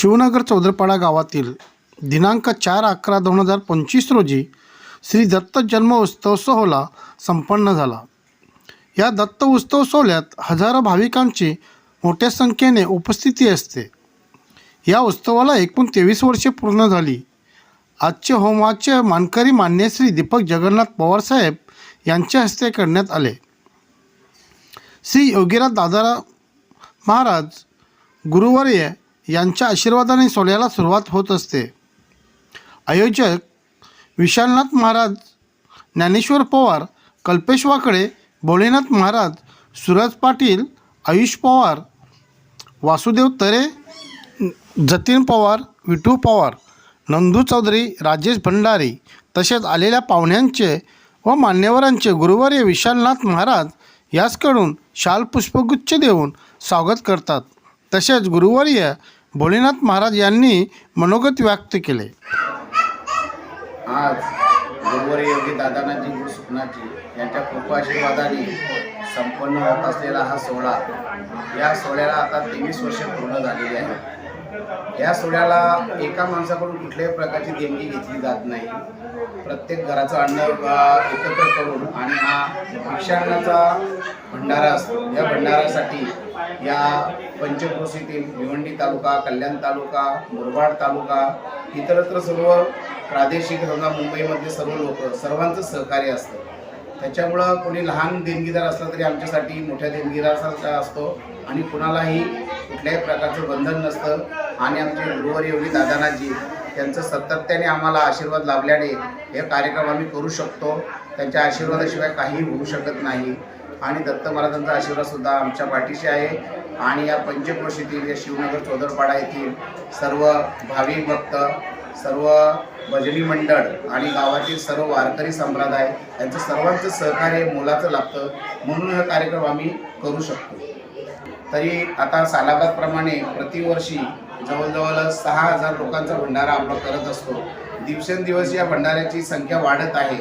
शिवनगर चौधरपाडा गावातील दिनांक चार अकरा दोन हजार पंचवीस रोजी श्री दत्त जन्म उत्सव सोहळा संपन्न झाला. या दत्त उत्सव सोहळ्यात हजारो भाविकांची मोठ्या संख्येने उपस्थिती असते. या उत्सवाला एकूण तेवीस वर्षे पूर्ण झाली. आजचे होमाचे मानकरी मान्य श्री दीपक जगन्नाथ पवारसाहेब यांच्या हस्ते करण्यात आले. श्री योगीराज दादारा महाराज गुरुवर्य यांच्या आशीर्वादाने सोहळ्याला सुरुवात होत असते. आयोजक विशालनाथ महाराज ज्ञानेश्वर पवार कल्पेश वाकडे भोलेनाथ महाराज सूरज पाटील आयुष पवार वासुदेव तरे जतीन पवार विठू पवार नंदू चौधरी राजेश भंडारी तसेच आलेल्या पाहुण्यांचे व मान्यवरांचे गुरुवारी विशालनाथ महाराज याचकडून शाल पुष्पगुच्छ देऊन स्वागत करतात. तसेच गुरुवार्य भोलेनाथ महाराज यांनी मनोगत व्यक्त केले. आज गुरुवारी योगी दादानाजी गुरु सुखनाथजी यांच्या कृपाशीर्वादाने संपन्न होत असलेला हा सोहळा या सोहळ्याला आता तेवीस वर्ष पूर्ण झालेली आहे. या सोहळ्याला एका माणसाकडून कुठल्याही प्रकारची देणगी घेतली जात नाही. प्रत्येक घराचं अन्न एकत्र करून आणि हा भिक्षाटनाचा भंडारा असतो या भंडारासाठी या पंचक्रोशीतील भिवंडी तालुका कल्याण तालुका मुरबाड तालुका इतरत्र सर्व प्रादेशिक समजा मुंबईमधले सर्व लोक सर्वांचं सहकार्य असतं. त्याच्यामुळं कोणी लहान देणगीदार असला तरी आमच्यासाठी मोठ्या देणगीदारासारखा असतो आणि कुणालाही कुठल्याही प्रकारचं बंधन नसतं. आणि आमचे गुरुवारी योगी दादानाजी त्यांचं सातत्याने आम्हाला आशीर्वाद लाभल्याने हे कार्यक्रम आम्ही करू शकतो. त्यांच्या आशीर्वादाशिवाय काही होऊ शकत नाही. आणि दत्त महाराजांचा आशीर्वादसुद्धा आमच्या पाठीशी आहे. आणि या पंचक्रोशीतील या शिवनगर चोदरपाडा येथील सर्व भाविक भक्त सर्व भजनी मंडळ आणि गावातील सर्व वारकरी संप्रदाय यांचं सर्वांचं सहकार्य मोलाचं लागतं. म्हणून हा कार्यक्रम आम्ही करू शकतो. तरी आता सालाबादप्रमाणे प्रतिवर्षी जवळजवळ सहा हजार लोकांचा भंडारा आपण करत असतो. दिवसेंदिवस या भंडाऱ्याची संख्या वाढत आहे.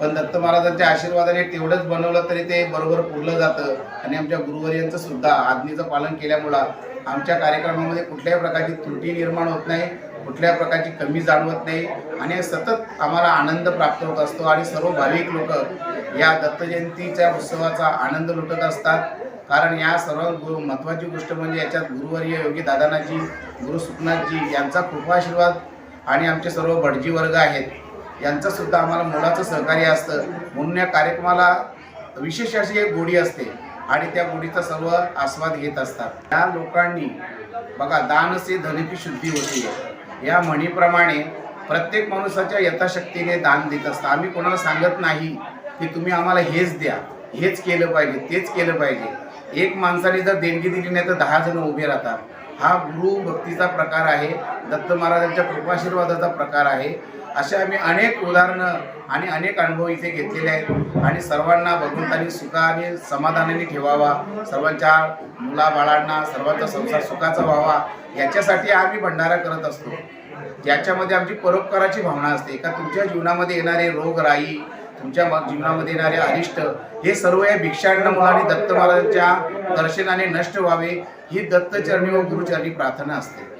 पण दत्त महाराजांच्या आशीर्वादाने तेवढंच बनवलं तरी ते बरोबर पुरलं जातं. आणि आमच्या गुरुवर्यांचं सुद्धा आज्ञेचं पालन केल्यामुळं आमच्या कार्यक्रमामध्ये कुठल्याही प्रकारची त्रुटी निर्माण होत नाही कुठल्याही प्रकारची कमी जाणवत नाही. आणि सतत आम्हाला आनंद प्राप्त होत असतो आणि सर्व भाविक लोक या दत्त जयंतीच्या उत्सवाचा आनंद लुटत असतात. कारण या सर्वात गुरु महत्त्वाची गोष्ट म्हणजे याच्यात गुरुवर्य योगी दादानाजी गुरु सुखनाथजी यांचा कृपाशीर्वाद आणि आमचे सर्व भटजी वर्ग आहेत. यांचं सुद्धा आम्हाला मुलाचं सहकार्य असतं. म्हणून या कार्यक्रमाला विशेष अशी एक गोडी असते आणि त्या गोडीचा सर्व आस्वाद घेत असतात. त्या लोकांनी बघा दान से शुद्धी होती. या म्हणीप्रमाणे प्रत्येक माणसाच्या यथाशक्तीने दान देत असतं. आम्ही कोणाला सांगत नाही की तुम्ही आम्हाला हेच द्या. हेच केलं पाहिजे तेच केलं पाहिजे. एक माणसाने जर देणगी दिली नाही तर दहा जण उभे राहतात. हा गुरु भक्तीचा प्रकार आहे. दत्त महाराजांच्या कृपाशीर्वादाचा प्रकार आहे. असे आम्ही अनेक उदाहरणं आणि अनेक अनुभव इथे घेतलेले आहेत. आणि सर्वांना भगवंतांनी सुखाने समाधानाने ठेवावा. सर्वांच्या मुलाबाळांना सर्वांचा संसार सुखाचा व्हावा. याच्यासाठी आम्ही भंडारा करत असतो. ज्याच्यामध्ये आमची परोपकाराची भावना असते. का तुमच्या जीवनामध्ये येणारे रोगराई तुमच्या जीवनामध्ये येणारे अरिष्ट हे सर्व या भिक्षांना आणि दत्त महाराजांच्या दर्शनाने नष्ट व्हावे. ही दत्तचरणी व गुरुचरणी प्रार्थना असते.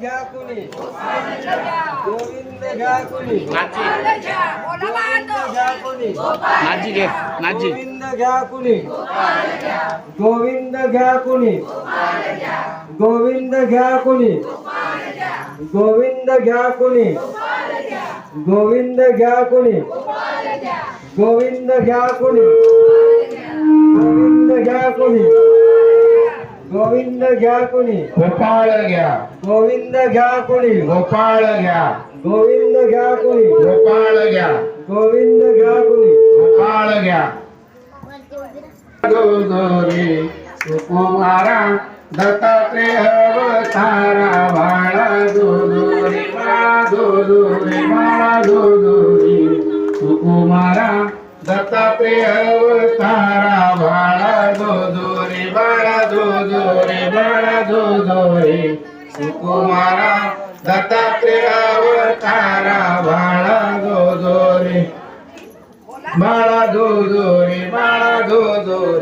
घ्या कुणी गोविंद घ्या कुणी गोविंद घ्या कुणी नाजी घे नाजी गोविंद घ्या कुणी गोविंद घ्या कुणी गोविंद घ्या कुणी गोविंद घ्या कुणी गोविंद घ्या कुणी गोविंद घ्या कुणी गोविंद घ्या कुणी गोविंद घ्या कुणी गोपाळ घ्या गोविंद घ्या कुणी? गोपाळ घ्या. गोविंद घ्या कुणी? गोपाळ घ्या. गोविंद घ्या कुणी? गोपाळ घ्या. गोगोरी सुकुमारा दत्तात्रेय अवतारा बाळा दोदोरी माळा दोदोरी माळा दो दो रे सुकुमारा दत्तात्रेय अवतारा बाळा दो दो रे बाळा दो दो रे बाळा दो दो रे सुकुमारा दत्तात्रेयावतारा बाळा दो रे बाळा दो रे बाळा दो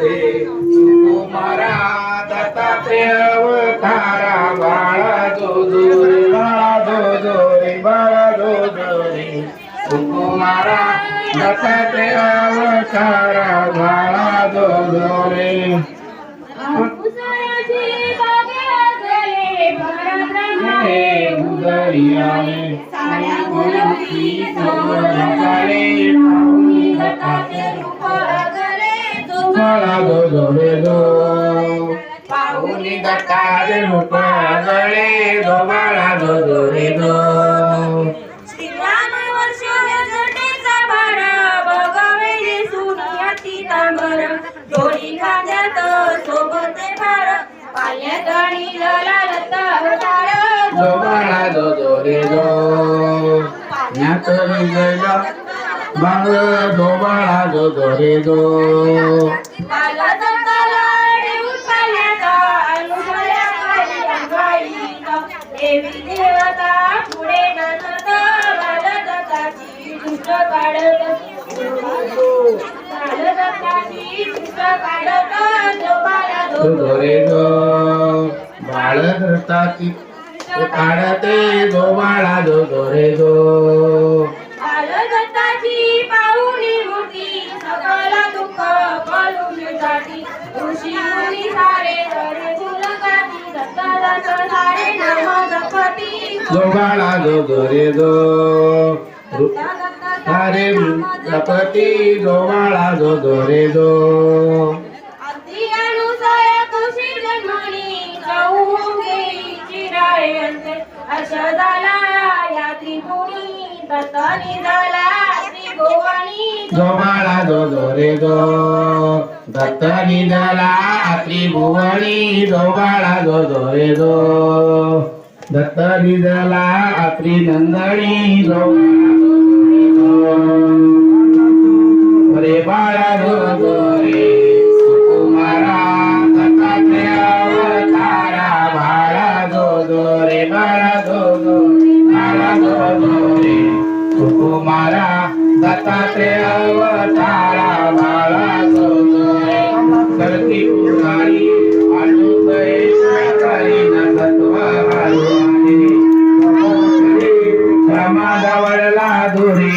रे सुकुमारा दत्तात्रेयावतारा बाळा दो रे बाळा दो रे बाळा दो रे सुकुमारा दत्तात्रेयावतारा बाळा दो दो रे परब्रह्म हे उदयाने. साऱ्या गुणवती जगाले पाहुणी दत्ताचे रूप अगले जो बाळा दो. दो रे दो पाहुनी दत्ताचे रूप दो बाळा दो दो रे दो जोडी खांद्यात सोबते भार पाल्यात आणि बालदत्ताची दुष्ट काढत बालदत्ताची दुष्ट काढत जो बाला दो दो रे दो बाळ धरताची काढते दो बाळा दो दो रे दो बालदत्ताची पाहुणी मूर्ती सकल दुःख कळून जाती. ऋषी मुनी सारे धरे फुलगाती दत्तादास सारे नाम जपती. दो बाळा दो दो रे दो हरे दो अंते अश झाला या त्रिभुवनी दत्तानी झाला त्रिभुवनी. दो बाळा दो रे दो दत्त निधला त्रिभुवनी दो जो जो रे दो दत्त निधला त्रिनंदनी दो ते अवतारा बाळा दो दो रे करती पुराणी आलू गए साकारी न तत्व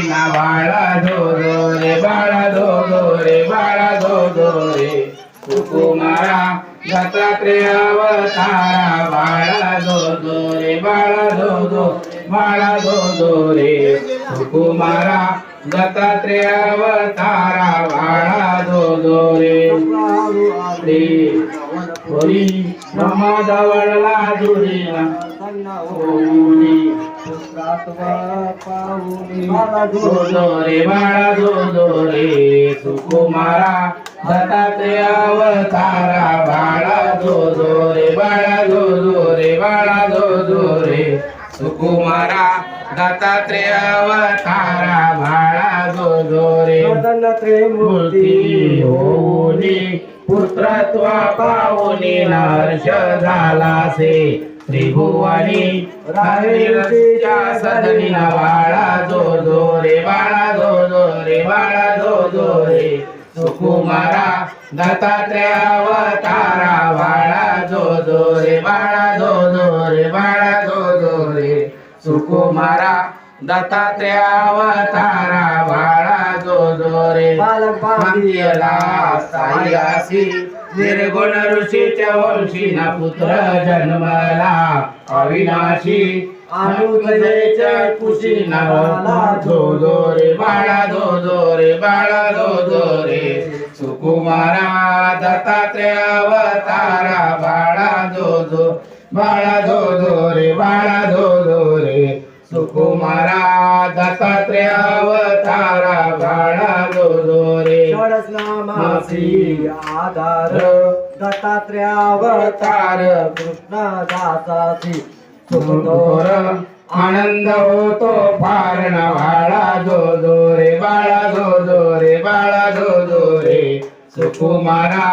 ना बाळा धो रे बाळा धो रे बाळा धो धो रे कुकुमारा दत्तात्रेय अवतारा बाळा धो रे बाळा धो दो बाळा धो रे कुकुमारा दत्तात्रेयावतारा बाळा दो दो रे रे होरी प्रमादावरला रे बाळा दो दो रे सुकुमारा दत्तात्रेयावतारा बाळा दो दो रे बाळा दो दो रे बाळा दो दो रे सुकुमारा दत्तात्रेयावतारा बाळा दो दो रे मूर्ती होऊनी पुत्रत्वा पाहुनी नर्ष झालासे. त्रिभुवनी राहिरच्या सदनी बाळा दो दो रे बाळा दो दो रे बाळा दो दो रे सुकुमारा दत्तात्रेयावतारा बाळा दो दो रे बाळा दो दो रे बाळा दो दो रे सुकुमारा दत्तात्रेय अवतारा बाळा दो दो रे बांधियला सायासी निर्गुण ऋषीच्या वंशी ना पुत्र जन्मला अविनाशी. अनुदयच्या कुशी दो दो रे बाळा दो दो रे बाळा दो दो रे सुकुमारा दत्तात्रेय अवतारा बाळा दो दो बाळा दो दो रे बाळा रे सुकुमारा दत्तात्रय अवतारा घाडालो जोरे षडस आधार। दत्तात्रय अवतार कृष्ण आनंद होतो पारण बाळा जो जो रे बाळा जो जो रे बाळा जो जो रे सुकुमारा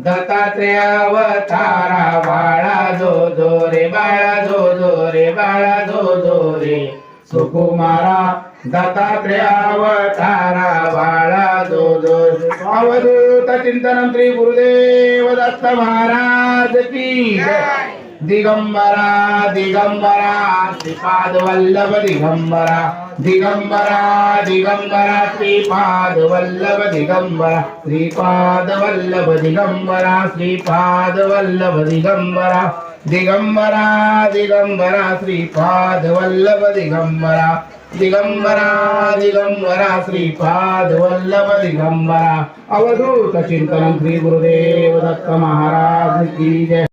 दत्तात्रेय अवतारा बाळा जो जो रे बाळा जो जो रे बाळा जो जो रे. सुकुमारा दत्तात्रेय अवतारा बाळा जो जो अवधूत चिंतन श्री गुरुदेव दत्त महाराज की దిగంబర దిగంబర శ్రీపాదవల్లభ దిగంబర దిగంబర దిగంబర శ్రీపాదవల్లభ దిగంబర శ్రీపాదవల్లభ దిగంబర శ్రీపాదవల్లభ దిగంబర దిగంబర దిగంబర శ్రీపాదవల్లభ దిగంబర దిగంబర దిగంబర శ్రీపాదవల్లభ దిగంబర అవధూత చింతనం శ్రీ గురుదేవ దత్త మహారాజ్ కీ జయ